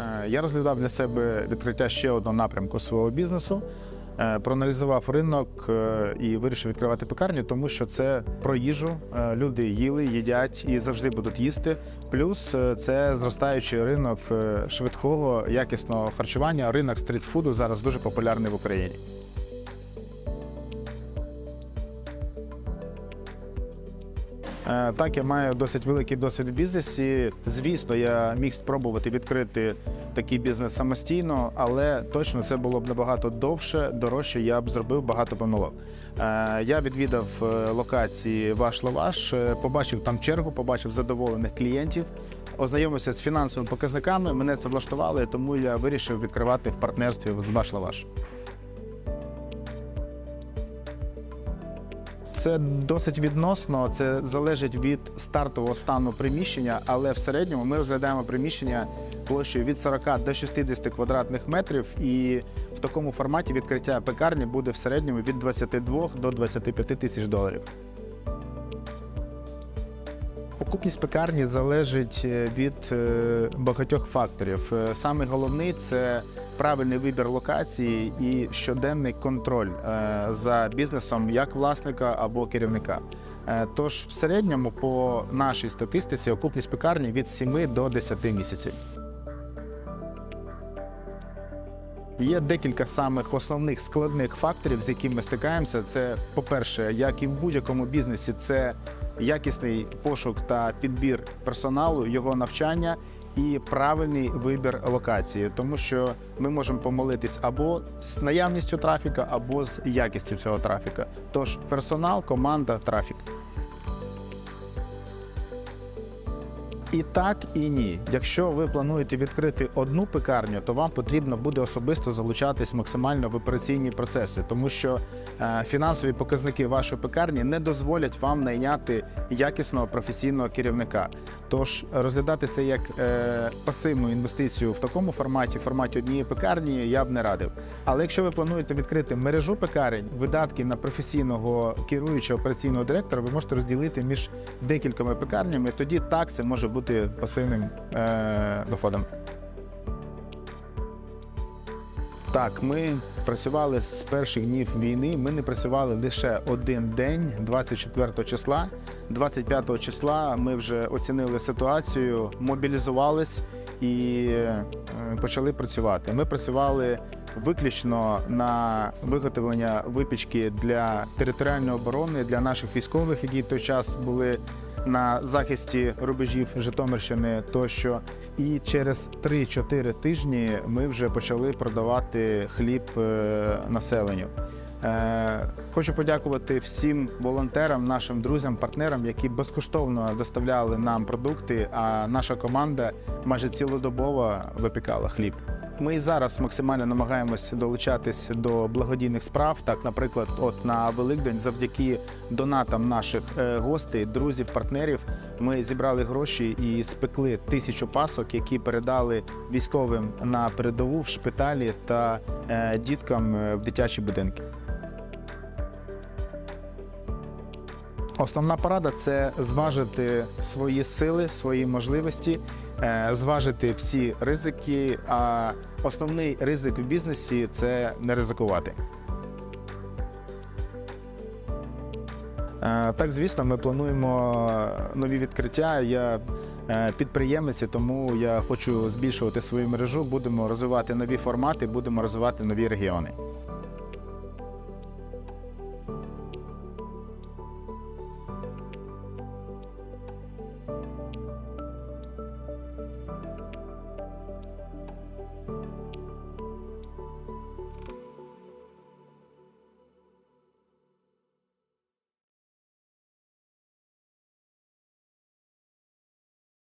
Е, Я розглядав для себе відкриття ще одного напрямку свого бізнесу. Е, Проаналізував ринок е, і вирішив відкривати пекарню, тому що це про їжу. Люди їли, їдять і завжди будуть їсти. Плюс це зростаючий ринок швидкого якісного харчування. Ринок стрітфуду зараз дуже популярний в Україні. Так, я маю досить великий досвід в бізнесі. Звісно, я міг спробувати відкрити такий бізнес самостійно, але точно це було б набагато довше, дорожче. Я б зробив багато помилок. Е, Я відвідав е, локації Ваш Лаваш, е, побачив там чергу, побачив задоволених клієнтів. Ознайомився з фінансовими показниками. Мене це влаштувало, тому я вирішив відкривати в партнерстві з Ваш Лаваш. Це досить відносно, це залежить від стартового стану приміщення, але в середньому ми розглядаємо приміщення площею від 40 до 60 квадратних метрів, і в такому форматі відкриття пекарні буде в середньому від 22 до 25 тисяч доларів. Окупність пекарні залежить е, від е, багатьох факторів. Е, Саме головний це правильний вибір локації і щоденний контроль за бізнесом як власника або керівника. Тож в середньому по нашій статистиці окупність пекарні від 7 до 10 місяців. Є декілька самих основних складних факторів, з якими ми стикаємося. Це, по-перше, як і в будь-якому бізнесі, це якісний пошук та підбір персоналу, його навчання і правильний вибір локації, тому що ми можемо помолитись або з наявністю трафіка, або з якістю цього трафіка. Тож персонал, команда, трафік. І так, і ні. Якщо ви плануєте відкрити одну пекарню, то вам потрібно буде особисто залучатись максимально в операційні процеси, тому що е, фінансові показники вашої пекарні не дозволять вам найняти якісного професійного керівника. Тож розглядати це як е, пасивну інвестицію в такому форматі, в форматі однієї пекарні, я б не радив. Але якщо ви плануєте відкрити мережу пекарень, видатки на професійного керуючого операційного директора, ви можете розділити між декількома пекарнями. Тоді так це може бути пасивним е, доходом. Так, ми працювали з перших днів війни. Ми не працювали лише один день, 24 числа. 25 числа ми вже оцінили ситуацію, мобілізувались і е, почали працювати. Ми працювали виключно на виготовлення випічки для територіальної оборони для наших військових, які в той час були на захисті рубежів Житомирщини тощо. І через 3-4 тижні ми вже почали продавати хліб е, населенню. Е, Хочу подякувати всім волонтерам, нашим друзям, партнерам, які безкоштовно доставляли нам продукти. А наша команда майже цілодобово випікала хліб. Ми зараз максимально намагаємося долучатись до благодійних справ. Так, наприклад, от на Великдень, завдяки донатам наших е, гостей, друзів, партнерів, ми зібрали гроші і спекли тисячу пасок, які передали військовим на передову в шпиталі та е, діткам в дитячі будинки. Основна порада це зважити свої сили, свої можливості, е, зважити всі ризики. А основний ризик в бізнесі це не ризикувати. Е, Так, звісно, ми плануємо нові відкриття. Я е, підприємець, тому я хочу збільшувати свою мережу. Будемо розвивати нові формати, будемо розвивати нові регіони.